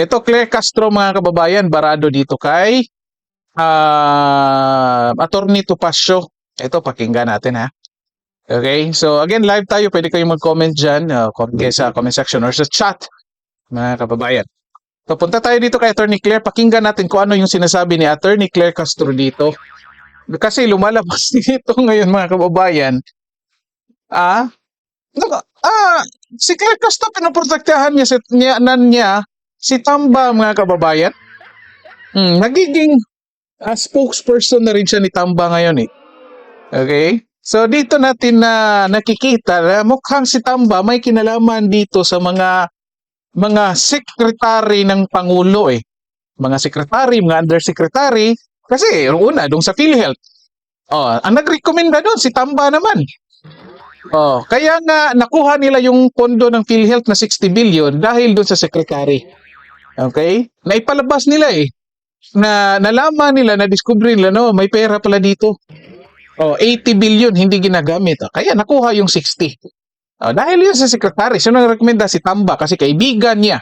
Ito, Claire Castro, mga kababayan, barado dito kay ah Attorney Tupasio. Ito, pakinggan natin ha. Okay, so again, live tayo. Pwede kayong mag-comment dyan uh, sa comment section or sa chat, mga kababayan. So, punta tayo dito kay Attorney Claire. Pakinggan natin kung ano yung sinasabi ni Attorney Claire Castro dito. Kasi lumalabas dito ngayon, mga kababayan. Ah, ah, si Claire Castro pinoprotektahan niya, niya, nan niya si Tamba mga kababayan. Hmm, nagiging ah, spokesperson na rin siya ni Tamba ngayon eh. Okay? So dito natin na nakikita na mukhang si Tamba may kinalaman dito sa mga mga secretary ng Pangulo eh. Mga secretary, mga undersecretary. Kasi una, dun sa PhilHealth. Oh, ang nagrekomenda doon si Tamba naman. Oh, kaya nga nakuha nila yung pondo ng PhilHealth na 60 billion dahil doon sa secretary. Okay? Naipalabas nila eh. Na nalaman nila, na discover nila no, may pera pala dito. Oh, 80 billion hindi ginagamit. Oh, kaya nakuha yung 60. Oh, dahil yun sa secretary, sino nang rekomenda si Tamba kasi kaibigan niya.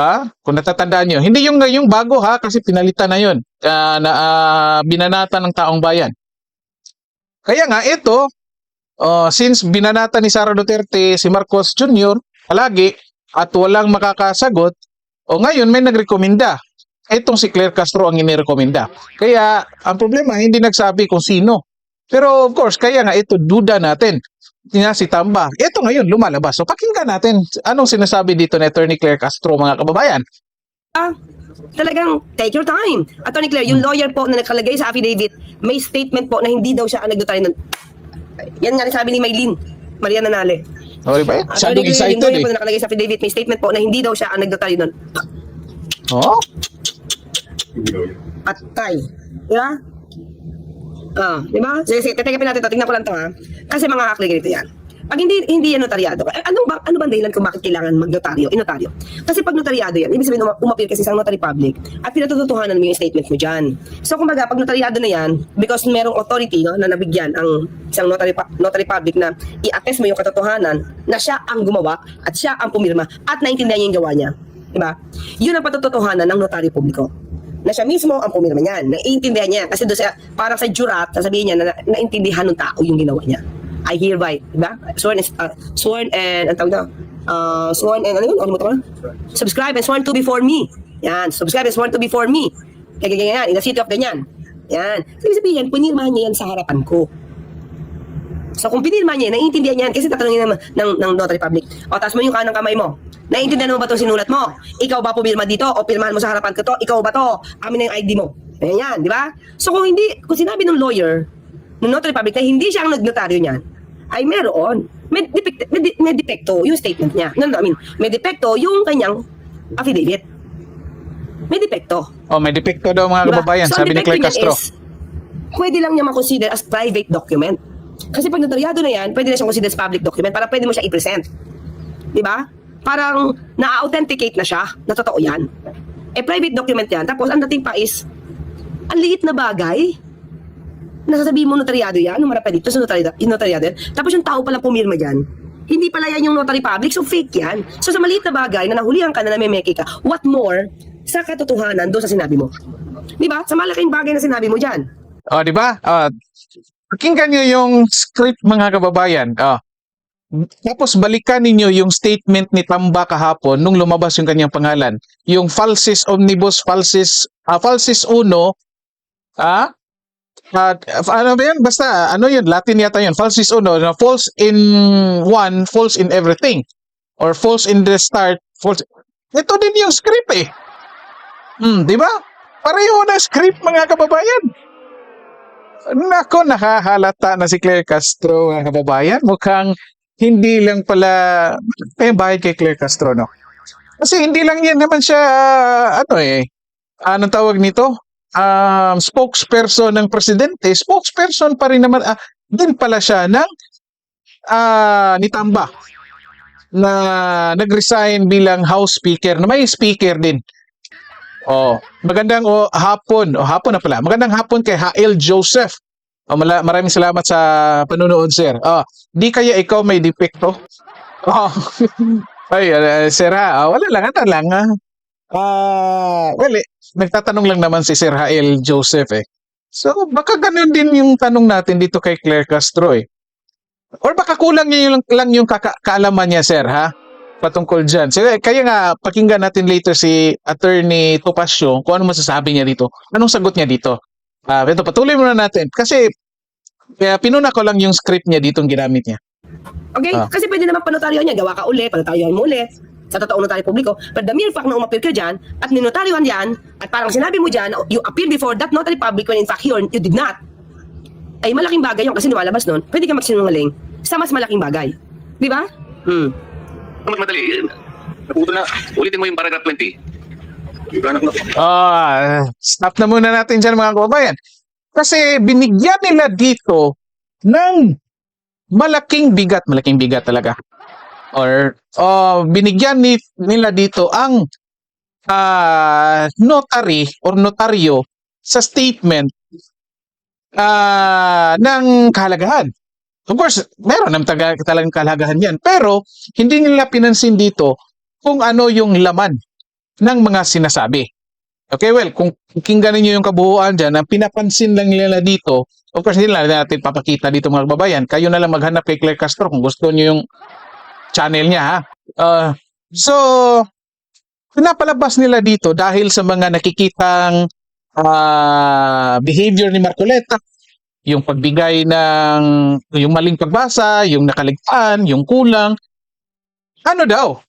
Ha? Kung natatandaan niyo, hindi yung yung bago ha kasi pinalitan na yun. Ah, na ah, binanata ng taong bayan. Kaya nga ito, Uh, since binanata ni Sara Duterte si Marcos Jr. palagi at walang makakasagot, o ngayon may nagrekomenda. Itong si Claire Castro ang inirekomenda. Kaya ang problema hindi nagsabi kung sino. Pero of course, kaya nga ito duda natin. Niya si Tamba. Ito ngayon lumalabas. So pakinggan natin anong sinasabi dito ni Attorney Claire Castro mga kababayan. talagang take your time. Attorney Claire, yung lawyer po na nakalagay sa affidavit, may statement po na hindi daw siya ang nagdotary nun. Yan nga sabi ni Maylin, Maria Nanale. Okay ba? Masyadong excited eh. po na nakalagay sa affidavit, may statement po na hindi daw siya ang nagdotary nun. Oh? Patay. Di ba? Ah, di ba? Sige, sige, titignan natin to. Tingnan ko lang to ha. Kasi mga kakli ganito yan. Pag hindi hindi yan notaryado, eh, anong ba, ano ba ang dahilan kung bakit kailangan magnotaryo, inotaryo? Kasi pag notaryado yan, ibig sabihin uma, umapil kasi isang notary public at pinatututuhanan mo yung statement mo dyan. So kumbaga, pag notaryado na yan, because merong authority no, na nabigyan ang isang notary, notary public na i-attest mo yung katotohanan na siya ang gumawa at siya ang pumirma at naintindihan niya yung gawa niya. Diba? Yun ang patututuhanan ng notaryo publiko na siya mismo ang pumirma niyan. Naiintindihan niya. Kasi doon sa, parang sa jurat, sasabihin niya na naintindihan ng tao yung ginawa niya. I hereby, di ba? Sworn, is, uh, sworn and, ang tawag na, uh, sworn and, ano yun? Ano mo ito Subscribe and sworn to before me. Yan, subscribe and sworn to before me. Kaya ganyan yan, in the city of ganyan. Yan. Sabi sabihin, pinirmahan niya yan sa harapan ko. So kung pinirma niya, naiintindihan niyan kasi tatanungin naman ng, ng notary public. O, taas mo yung kanang kamay mo. Naiintindihan mo ba itong sinulat mo? Ikaw ba pumirma dito? O pirmahan mo sa harapan ko to? Ikaw ba to? Amin na yung ID mo. Ayan yan, di ba? So kung hindi, kung sinabi ng lawyer, ng notary public na hindi siya ang nagnotaryo niyan, ay meron. May, depekto, may, may depekto yung statement niya. No, no, I mean, may depekto yung kanyang affidavit. May depekto. Oh, may depekto daw mga Diba? kababayan, So, sabi ni Claire Castro. is, pwede lang niya makonsider as private document. Kasi pag notaryado na yan, pwede na siyang consider as public document para pwede mo siya i-present. Di ba? Parang na-authenticate na siya na totoo yan. Eh, private document yan. Tapos, ang dating pa is, ang liit na bagay nasasabihin mo notaryado yan, nung marapay dito sa notaryado, notaryado yan. Tapos yung tao pala pumirma dyan, hindi pala yan yung notary public, so fake yan. So sa maliit na bagay na nahulihan ka na namemeke ka, what more sa katotohanan doon sa sinabi mo? Di ba? Sa malaking bagay na sinabi mo dyan. Oh, di ba? Ah, pakinggan niyo yung script mga kababayan. Ah. Tapos balikan ninyo yung statement ni Tamba kahapon nung lumabas yung kanyang pangalan. Yung falsis omnibus falsis ah, falsis uno ah at ano ba yan? Basta, ano yun? Latin yata yun. Falsis uno. Na false in one, false in everything. Or false in the start, false... Ito din yung script eh. Hmm, di ba? Pareho na script mga kababayan. Nako, nakahalata na si Claire Castro, mga kababayan. Mukhang hindi lang pala, kaya bayad kay Claire Castro, no? Kasi hindi lang yan naman siya, ano eh, anong tawag nito? Um, spokesperson ng presidente. Spokesperson pa rin naman, ah, din pala siya ng ah, ni Tamba na nag-resign bilang House Speaker, na may speaker din. Oh, magandang oh, hapon. Oh, hapon na pala. Magandang hapon kay Hael Joseph. Oh, mala- maraming salamat sa panonood, sir. Oh, di kaya ikaw may depekto? Oh. Ay, uh, sir ha. Ah, wala lang, ata lang. Ah. Ah, well, eh, nagtatanong lang naman si Sir Hael Joseph eh. So, baka ganun din yung tanong natin dito kay Claire Castro eh. Or baka kulang niya yung, lang yung kaka- kaalaman niya, sir, ha? Patungkol dyan. So, eh, kaya nga, pakinggan natin later si Attorney Topacio kung ano masasabi niya dito. Anong sagot niya dito? Ah, ito, patuloy muna natin. Kasi, kaya pinuna ko lang yung script niya dito ang ginamit niya. Okay? Ah. Kasi pwede naman panotaryo niya, gawa ka uli, panotaryohan mo uli, sa totoong notaryo publiko. But the mere fact na umapir ka dyan, at ninotaryohan yan, at parang sinabi mo dyan, you appear before that notary public when in fact you, you did not, ay malaking bagay yun kasi lumalabas nun, pwede ka magsinungaling sa mas malaking bagay. Di ba? Hmm. Mas madali. Naputo na. Ulitin mo yung paragraph 20. Ibanak na. Ah, stop na muna natin dyan mga kababayan. Kasi binigyan nila dito ng malaking bigat, malaking bigat talaga. Or oh, binigyan ni, nila dito ang ah, notary or notaryo sa statement ah, ng kahalagahan. Of course, meron naman taga, talagang kahalagahan yan. Pero, hindi nila pinansin dito kung ano yung laman ng mga sinasabi. Okay, well, kung kinggan niyo yung kabuuan dyan, ang pinapansin lang nila dito, of course, hindi lang natin papakita dito mga kababayan. Kayo na lang maghanap kay Claire Castro kung gusto niyo yung channel niya, ha? Uh, so, pinapalabas nila dito dahil sa mga nakikitang ah, behavior ni Marcoleta, yung pagbigay ng, yung maling pagbasa, yung nakaligtaan, yung kulang, ano daw?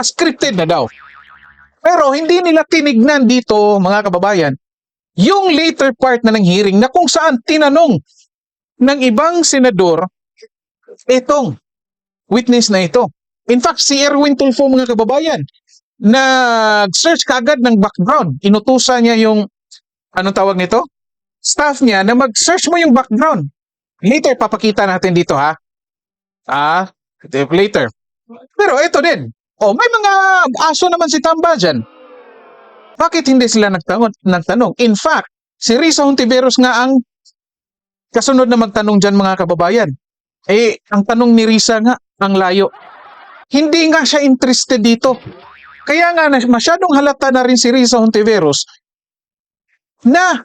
Scripted na daw. Pero hindi nila tinignan dito, mga kababayan, yung later part na ng hearing na kung saan tinanong ng ibang senador itong witness na ito. In fact, si Erwin Tulfo, mga kababayan, nag-search kagad ng background. Inutusan niya yung, anong tawag nito? Staff niya na mag-search mo yung background. Later, papakita natin dito ha. Ah, later. Pero ito din, Oh, may mga aso naman si Tamba dyan. Bakit hindi sila nagtanong? nagtanong? In fact, si Risa Hontiveros nga ang kasunod na magtanong dyan mga kababayan. Eh, ang tanong ni Risa nga, ang layo. Hindi nga siya interested dito. Kaya nga, masyadong halata na rin si Risa Hontiveros na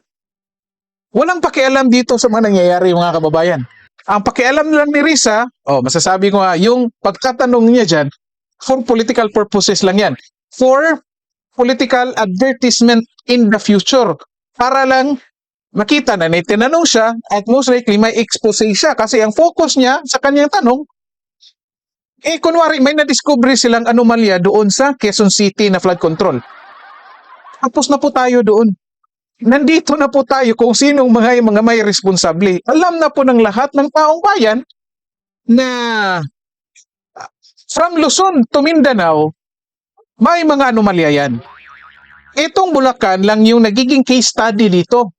walang pakialam dito sa mga nangyayari mga kababayan. Ang pakialam lang ni Risa, oh, masasabi ko nga, yung pagkatanong niya dyan, for political purposes lang yan. For political advertisement in the future. Para lang makita na may tinanong siya at most likely may expose siya kasi ang focus niya sa kanyang tanong eh kunwari may na-discover silang anomalya doon sa Quezon City na flood control. Tapos na po tayo doon. Nandito na po tayo kung sinong mga mga may responsable. Alam na po ng lahat ng taong bayan na from Luzon to Mindanao, may mga anomalya yan. Itong Bulacan lang yung nagiging case study dito.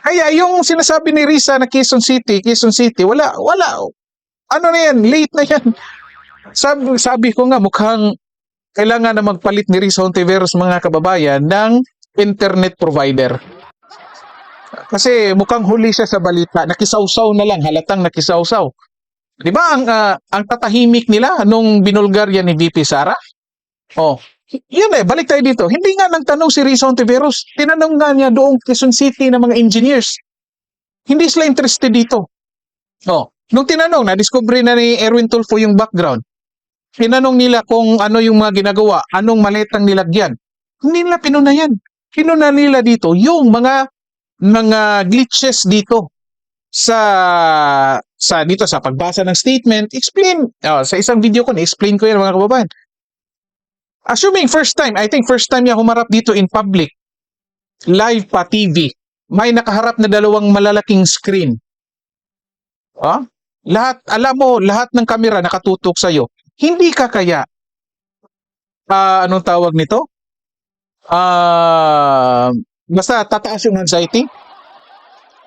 Kaya yung sinasabi ni Risa na Quezon City, Quezon City, wala, wala. Ano na yan, late na yan. Sabi, sabi ko nga, mukhang kailangan na magpalit ni Risa Hontiveros mga kababayan ng internet provider. Kasi mukhang huli siya sa balita, nakisawsaw na lang, halatang nakisawsaw. Di ba ang ah, ang tatahimik nila nung binulgar yan ni VP Sara? Oh, yun eh, balik tayo dito. Hindi nga nagtanong si Rizzo Ontiveros. Tinanong nga niya doong Quezon City ng mga engineers. Hindi sila interested dito. Oh, nung tinanong, na-discover na ni Erwin Tulfo yung background. Tinanong nila kung ano yung mga ginagawa, anong maletang nilagyan. Hindi nila pinunayan. Pinuna nila dito yung mga mga glitches dito sa sa dito sa pagbasa ng statement, explain oh, sa isang video ko na-explain ko yan mga kababayan. Assuming first time, I think first time niya humarap dito in public, live pa TV, may nakaharap na dalawang malalaking screen. Ah? Lahat, alam mo, lahat ng kamera nakatutok sa iyo. Hindi ka kaya ah anong tawag nito? Ah, basta tataas yung anxiety.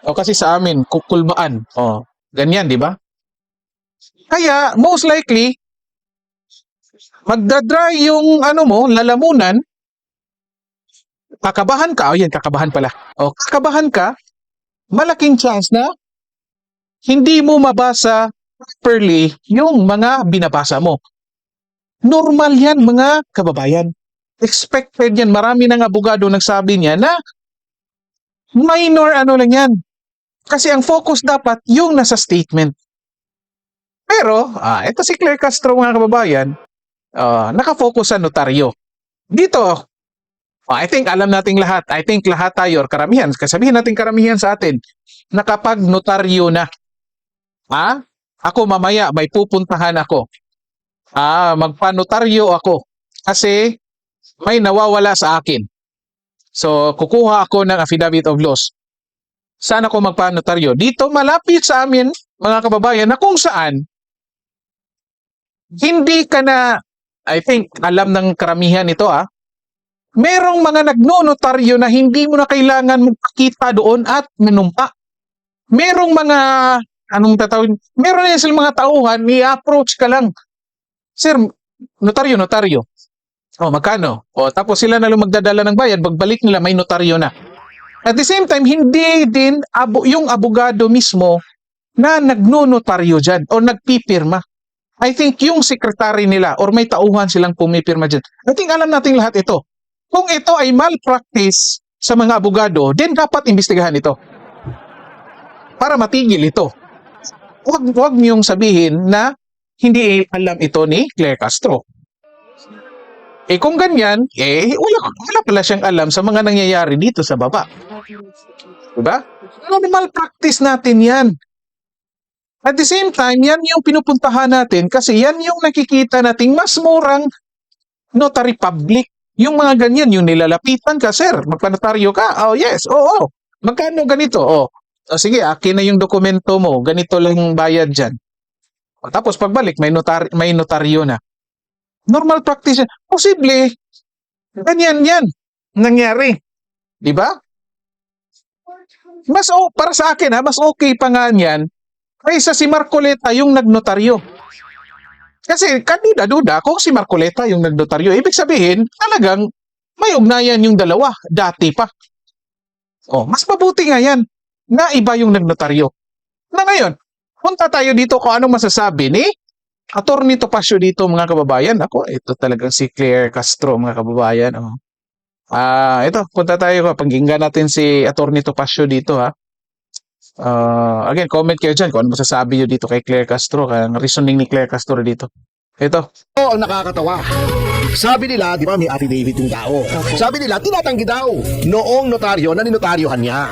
O kasi sa amin, kukulmaan. O, ganyan, di ba? Kaya, most likely, magdadry yung ano mo, lalamunan, kakabahan ka, o yan, kakabahan pala. O, kakabahan ka, malaking chance na hindi mo mabasa properly yung mga binabasa mo. Normal yan, mga kababayan. expected yan. Marami ng abogado nagsabi niya na minor ano lang yan. Kasi ang focus dapat yung nasa statement. Pero, ah, ito si Claire Castro mga kababayan, ah, nakafocus sa notaryo. Dito, ah, I think alam nating lahat, I think lahat tayo, or karamihan, kasabihin natin karamihan sa atin, na kapag notaryo na, ah, ako mamaya may pupuntahan ako. Ah, magpanotaryo ako kasi may nawawala sa akin. So, kukuha ako ng affidavit of loss. Saan ako magpanotaryo? Dito malapit sa amin, mga kababayan, na kung saan hindi ka na, I think, alam ng karamihan ito ah, merong mga nagnonotaryo na hindi mo na kailangan magpakita doon at manumpa. Merong mga, anong tatawin, meron na silang mga tauhan, i-approach ka lang. Sir, notaryo, notaryo. O, magkano? O, tapos sila na lang magdadala ng bayad, pagbalik nila may notaryo na. At the same time, hindi din abo, yung abogado mismo na nagnonotaryo dyan o nagpipirma. I think yung sekretary nila or may tauhan silang pumipirma dyan. I think alam nating lahat ito. Kung ito ay malpractice sa mga abogado, then dapat imbestigahan ito. Para matigil ito. Huwag, huwag niyong sabihin na hindi alam ito ni Claire Castro. Eh kung ganyan, eh wala, wala pala siyang alam sa mga nangyayari dito sa baba. Diba? Normal practice natin yan. At the same time, yan yung pinupuntahan natin kasi yan yung nakikita nating mas murang notary public. Yung mga ganyan, yung nilalapitan ka, sir, magpanotaryo ka. Oh, yes, oo. Oh, Magkano ganito? Oh, oh, sige, akin na yung dokumento mo. Ganito lang yung bayad dyan. O, tapos pagbalik, may, notar may notaryo na. Normal practice. yan. Posible. Ganyan yan. Nangyari. Di ba? Mas oh, para sa akin ha, mas okay pa nga yan kaysa si Marcoleta yung nagnotaryo. Kasi kanina-duda kung si Marcoleta yung nagnotaryo, ibig sabihin talagang may ugnayan yung dalawa, dati pa. Oh, mas mabuti nga yan na iba yung nagnotaryo. Na ngayon, punta tayo dito kung ano masasabi ni Attorney Topacio dito mga kababayan. Ako, ito talagang si Claire Castro mga kababayan. Oh. Ah, ito, punta tayo, paginggan natin si Attorney Topacio dito ha. Ah, again, comment kayo dyan kung ano masasabi nyo dito kay Claire Castro, ang reasoning ni Claire Castro dito. Ito. Oo, ang nakakatawa. Sabi nila, di ba, may affidavit yung tao. Sabi nila, tinatanggi daw noong notaryo na ninotaryohan niya.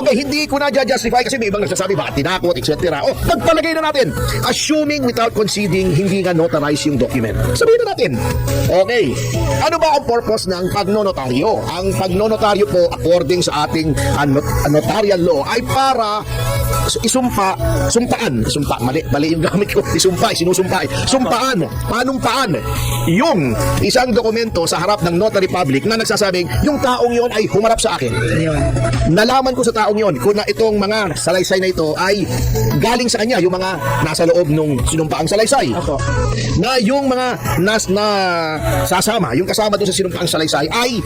Okay, hindi ko na justify kasi may ibang nagsasabi, baka tinakot, etc. O, pagpalagay na natin, assuming without conceding, hindi nga notarize yung document. Sabihin na natin, okay, ano ba ang purpose ng pagnonotaryo? Ang pagnonotaryo po, according sa ating uh, not- uh, notarial law, ay para isumpa, sumpaan, sumpa, mali, mali yung gamit ko, isumpa, sinusumpa, sumpaan, panumpaan, yung isang dokumento sa harap ng notary public na nagsasabing yung taong yon ay humarap sa akin. Nalaman ko sa taong yon kung na itong mga salaysay na ito ay galing sa kanya, yung mga nasa loob nung sinumpaang salaysay. Na yung mga nas na sasama, yung kasama doon sa sinumpaang salaysay ay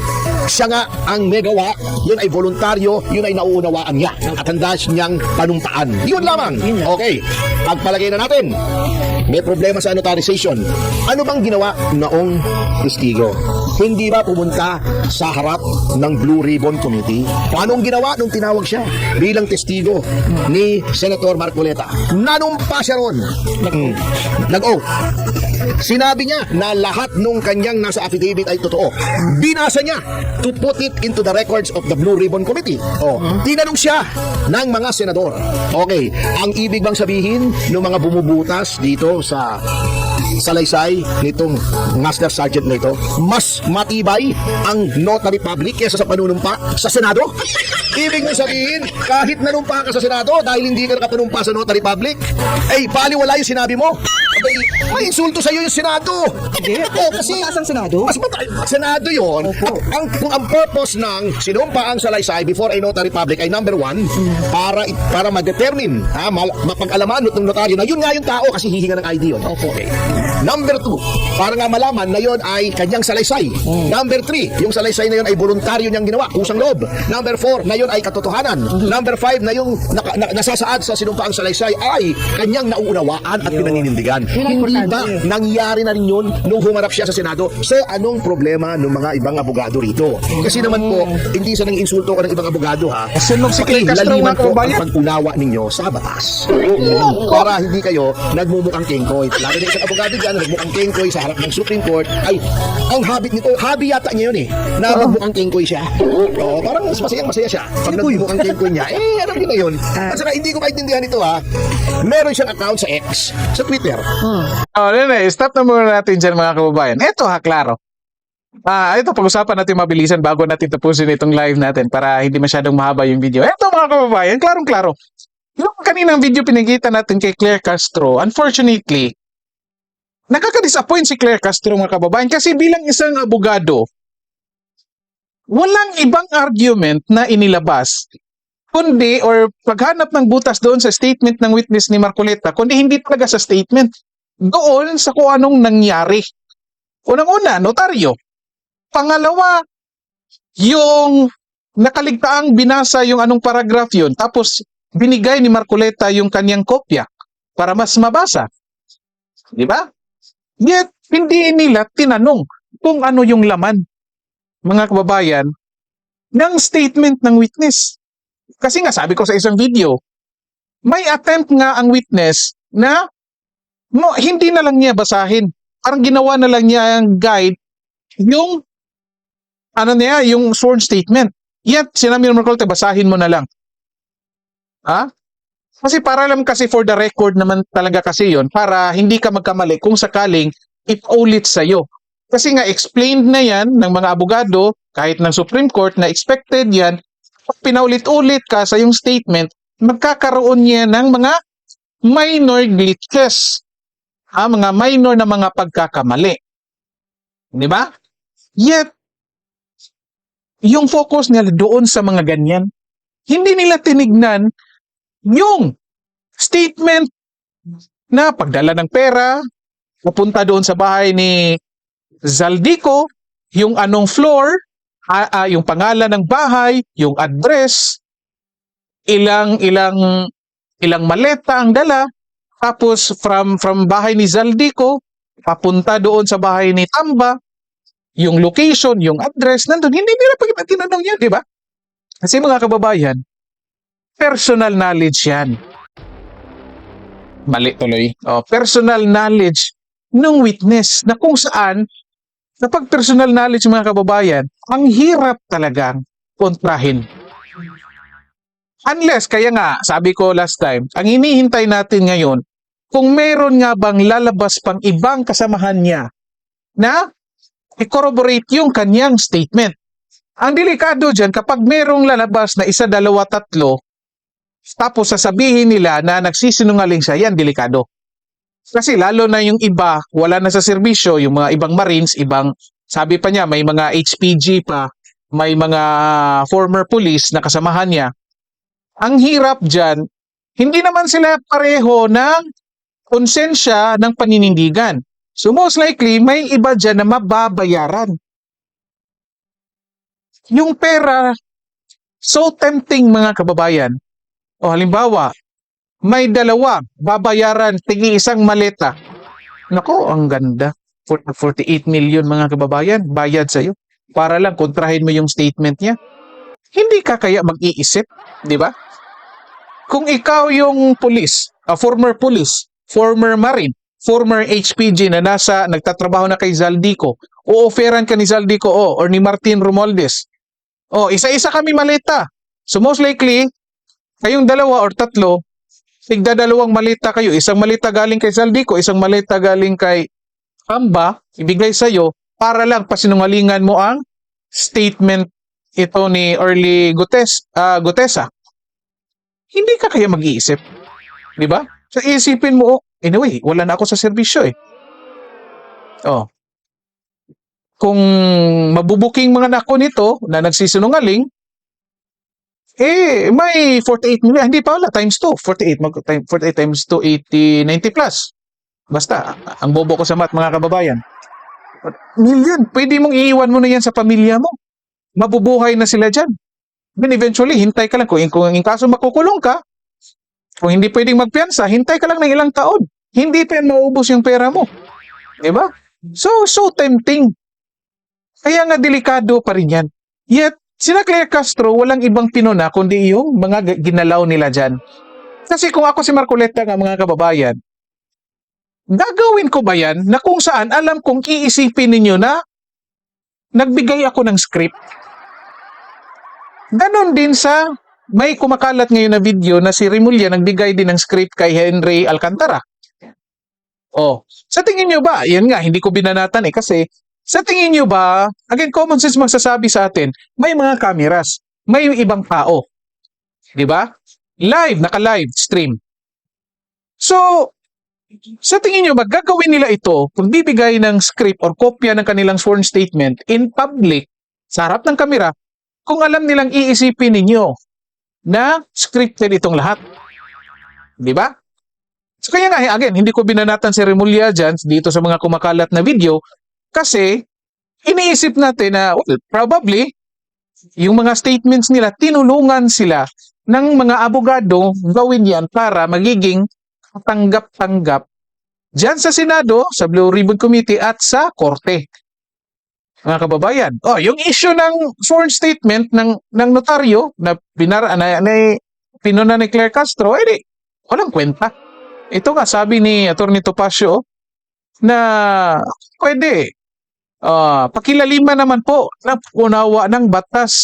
siya nga ang megawa, yun ay voluntaryo, yun ay nauunawaan niya. At handa niyang panumpaan. Yun lamang. Okay. Pagpalagay na natin, may problema sa notarization. Ano bang ginawa noong testigo? Hindi ba pumunta sa harap ng Blue Ribbon Committee? Paano ginawa nung tinawag siya bilang testigo ni Senator Marcoleta? Nanumpa siya ron. Mm. Nag-oath. Sinabi niya na lahat nung kanyang nasa affidavit ay totoo. Binasa niya to put it into the records of the Blue Ribbon Committee. O, tinanong siya ng mga senador. Okay, ang ibig bang sabihin ng mga bumubutas dito sa salaysay nitong Master Sergeant na ito, mas matibay ang notary public kaysa sa panunumpa sa Senado? Ibig mo sabihin, kahit nanumpa ka sa Senado dahil hindi ka nakapanumpa sa notary public, ay baliwala yung sinabi mo. Abay, may insulto sa iyo yung Senado. Hindi. Oh, kasi Mataas ang Senado? mas mataas. Senado yon. At ang, kung ang purpose ng sinumpa ang salaysay before a notary public ay number one, para para ma-determine, ha, mal, mapag-alaman ng notaryo na yun nga yung tao kasi hihinga ng ID yun. Okay. Number two, para nga malaman na yon ay kanyang salaysay. Number three, yung salaysay na yon ay voluntaryo niyang ginawa, kusang loob. Number four, na yon ay katotohanan. Number five, na yung naka, na, nasasaad sa sinumpaang salaysay ay kanyang nauunawaan at pinaninindigan. Hindi ba nangyari na rin yun nung humarap siya sa Senado? So, anong problema ng mga ibang abogado rito? Kasi naman po, hindi sa nang insulto ka ng ibang abogado ha. Sunog si Clay Castro, mga po ang kababayan. pag-unawa ninyo sa batas. Para hindi kayo nagmumukhang kengkoy. Lalo na isang abogado dyan, nagmukhang kengkoy sa harap ng Supreme Court. Ay, ang habit nito, habi yata niya yun eh, na magmukhang kengkoy siya. Oo, parang mas masayang masaya siya. Pag nagmukhang kengkoy niya, eh, alam niyo na yun. At saka hindi ko maintindihan ito ha. Meron siyang account sa X, sa Twitter. Oh, nene, stop na muna natin dyan mga kababayan. Ito ha, klaro. Ah, ito pag-usapan natin mabilisan bago natin tapusin itong live natin para hindi masyadong mahaba yung video. Ito mga kababayan, klarong-klaro. Yung kaninang video pinagkita natin kay Claire Castro, unfortunately, nakaka-disappoint si Claire Castro mga kababayan kasi bilang isang abogado, walang ibang argument na inilabas kundi or paghanap ng butas doon sa statement ng witness ni Marcoleta, kundi hindi talaga sa statement. Doon sa kung anong nangyari. Unang-una, notaryo. Pangalawa, yung nakaligtaang binasa yung anong paragraph yun, tapos binigay ni Marcoleta yung kanyang kopya para mas mabasa. Di ba? Yet, hindi nila tinanong kung ano yung laman, mga kababayan, ng statement ng witness. Kasi nga, sabi ko sa isang video, may attempt nga ang witness na mo, hindi na lang niya basahin. Parang ginawa na lang niya ang guide yung ano niya, yung sworn statement. Yet, sinabi ng Marcoleta, basahin mo na lang. Ha? Kasi para lang kasi for the record naman talaga kasi yon para hindi ka magkamali kung sakaling ipaulit sa'yo. Kasi nga explained na yan ng mga abogado, kahit ng Supreme Court na expected yan, pag pinaulit-ulit ka sa yung statement, magkakaroon niya ng mga minor glitches. Ha, mga minor na mga pagkakamali. Di ba? Yet, yung focus nila doon sa mga ganyan. Hindi nila tinignan yung statement na pagdala ng pera, pupunta doon sa bahay ni Zaldico, yung anong floor, ah, ah, yung pangalan ng bahay, yung address, ilang ilang ilang maleta ang dala, tapos from from bahay ni Zaldico papunta doon sa bahay ni Tamba, yung location, yung address, nandun. Hindi nila pag tinanong yan, di ba? Kasi mga kababayan, personal knowledge yan. Mali tuloy. Oh, personal knowledge ng witness na kung saan kapag personal knowledge mga kababayan, ang hirap talagang kontrahin. Unless, kaya nga, sabi ko last time, ang hinihintay natin ngayon, kung meron nga bang lalabas pang ibang kasamahan niya na i-corroborate yung kanyang statement. Ang delikado dyan, kapag merong lalabas na isa, dalawa, tatlo, tapos sasabihin nila na nagsisinungaling siya, yan delikado. Kasi lalo na yung iba, wala na sa serbisyo, yung mga ibang Marines, ibang, sabi pa niya, may mga HPG pa, may mga former police na kasamahan niya. Ang hirap dyan, hindi naman sila pareho ng konsensya ng paninindigan. So most likely, may iba dyan na mababayaran. Yung pera, so tempting mga kababayan. O halimbawa, may dalawa, babayaran, tigi isang maleta. Nako, ang ganda. 40 48 million mga kababayan, bayad sa'yo. Para lang kontrahin mo yung statement niya. Hindi ka kaya mag-iisip, di ba? Kung ikaw yung police, a former police, former marine, former HPG na nasa, nagtatrabaho na kay Zaldico, o-offeran ka ni Zaldico o, or ni Martin Romualdez. O, isa-isa kami maleta. So most likely, kayong dalawa or tatlo, tigda dalawang malita kayo. Isang malita galing kay Zaldico, isang malita galing kay Amba, ibigay sa'yo para lang pasinungalingan mo ang statement ito ni Early Gutes, ah, Gutesa. Hindi ka kaya mag-iisip. Di ba? So isipin mo, oh, anyway, wala na ako sa serbisyo eh. Oh. Kung mabubuking mga nako nito na nagsisinungaling, eh, may 48 million. Hindi pa wala, times 2. 48, mag, time, 48 times 2, 80, 90 plus. Basta, ang bobo ko sa mat, mga kababayan. Million, pwede mong iiwan mo na yan sa pamilya mo. Mabubuhay na sila dyan. Then eventually, hintay ka lang. Kung, kung in kaso makukulong ka, kung hindi pwedeng magpiyansa, hintay ka lang ng ilang taon. Hindi pa yan maubos yung pera mo. Di ba? So, so tempting. Kaya nga delikado pa rin yan. Yet, sina Claire Castro, walang ibang pinuna kundi yung mga ginalaw nila dyan. Kasi kung ako si Marcoleta nga mga kababayan, gagawin ko ba yan na kung saan alam kong iisipin ninyo na nagbigay ako ng script? Ganon din sa may kumakalat ngayon na video na si Rimulya nagbigay din ng script kay Henry Alcantara. Oh, sa tingin nyo ba, yan nga, hindi ko binanatan eh kasi sa tingin nyo ba, again, common sense magsasabi sa atin, may mga cameras, may ibang tao. Di ba? Live, naka-live stream. So, sa tingin nyo ba, gagawin nila ito kung bibigay ng script or kopya ng kanilang sworn statement in public, sa harap ng kamera, kung alam nilang iisipin ninyo na scripted itong lahat. Di ba? So kaya nga, again, hindi ko binanatan si Remulla dyan dito sa mga kumakalat na video kasi iniisip natin na, well, probably, yung mga statements nila, tinulungan sila ng mga abogado gawin yan para magiging tanggap-tanggap dyan sa Senado, sa Blue Ribbon Committee at sa Korte. Mga kababayan. Oh, yung issue ng sworn statement ng ng notaryo na binara na, na pinuna ni Claire Castro, eh di, walang kwenta. Ito nga sabi ni Atty. Topacio na pwede ah pakilaliman naman po na unawa ng batas